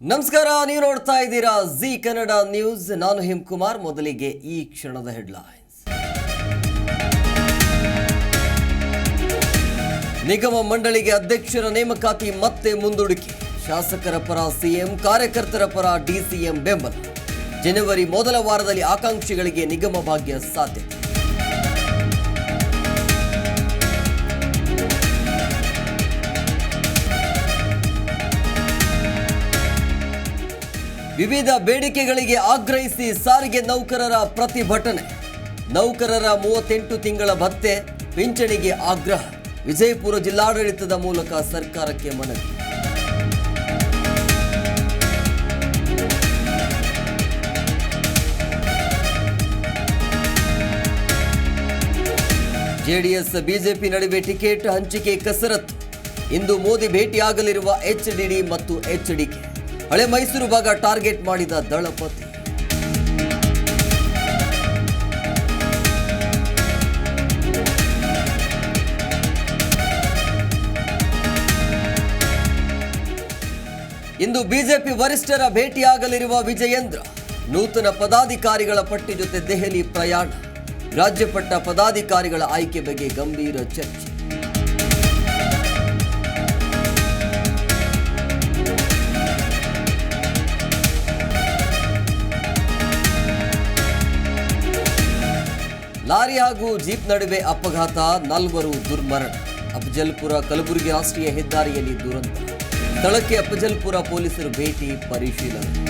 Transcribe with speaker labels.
Speaker 1: ನಮಸ್ಕಾರ, ನೀವು ನೋಡ್ತಾ ಇದ್ದೀರಾ ಜಿ ಕನ್ನಡ ನ್ಯೂಸ್. ನಾನು ಹಿಮ್ಕುಮಾರ್, ಮೊದಲಿಗೆ ಈ ಕ್ಷಣದ ಹೆಡ್ಲೈನ್ಸ್. ನಿಗಮ ಮಂಡಳಿಗೆ ಅಧ್ಯಕ್ಷರ ನೇಮಕಾತಿ ಮತ್ತೆ ಮುಂದೂಡಿಕೆ. ಶಾಸಕರ ಪರ ಸಿಎಂ, ಕಾರ್ಯಕರ್ತರ ಪರ ಡಿಸಿಎಂ ಬೆಂಬಲ. ಜನವರಿ ಮೊದಲ ವಾರದಲ್ಲಿ ಆಕಾಂಕ್ಷಿಗಳಿಗೆ ನಿಗಮ ಭಾಗ್ಯ ಸಾಧ್ಯತೆ ವಿವಿಧ ಬೇಡಿಕೆಗಳಿಗೆ ಆಗ್ರಹಿಸಿ ಸಾರಿಗೆ ನೌಕರರ ಪ್ರತಿಭಟನೆ. ನೌಕರರ ಮೂವತ್ತೆಂಟು ತಿಂಗಳ ಭತ್ತೆ, ಪಿಂಚಣಿಗೆ ಆಗ್ರಹ. ವಿಜಯಪುರ ಜಿಲ್ಲಾಡಳಿತದ ಮೂಲಕ ಸರ್ಕಾರಕ್ಕೆ ಮನವಿ. ಜೆಡಿಎಸ್, ಬಿಜೆಪಿ ನಡುವೆ ಟಿಕೆಟ್ ಹಂಚಿಕೆ ಕಸರತ್ತು. ಇಂದು ಮೋದಿ ಭೇಟಿಯಾಗಲಿರುವ ಎಚ್ಡಿಡಿ ಮತ್ತು ಎಚ್ಡಿಕೆ ಹಳೆ ಮೈಸೂರು ಭಾಗ ಟಾರ್ಗೆಟ್ ಮಾಡಿದ ದಳಪತಿ. ಇಂದು ಬಿಜೆಪಿ ವರಿಷ್ಠರ ಭೇಟಿಯಾಗಲಿರುವ ವಿಜಯೇಂದ್ರ, ನೂತನ ಪದಾಧಿಕಾರಿಗಳ ಪಟ್ಟಿ ಜೊತೆ ದೆಹಲಿ ಪ್ರಯಾಣ. ರಾಜ್ಯಪಟ್ಟ ಪದಾಧಿಕಾರಿಗಳ ಆಯ್ಕೆ ಬಗ್ಗೆ ಗಂಭೀರ ಚರ್ಚೆ. ಲಾರಿ ಹಾಗೂ ಜೀಪ್ ನಡುವೆ ಅಪಘಾತ, ನಾಲ್ವರು ದುರ್ಮರಣ. ಅಫಜಲ್ಪುರ ಕಲಬುರಗಿ ರಾಷ್ಟ್ರೀಯ ಹೆದ್ದಾರಿಯಲ್ಲಿ ದುರಂತ. ಸ್ಥಳಕ್ಕೆ ಅಫಜಲ್ಪುರ ಪೊಲೀಸರು ಭೇಟಿ, ಪರಿಶೀಲನೆ.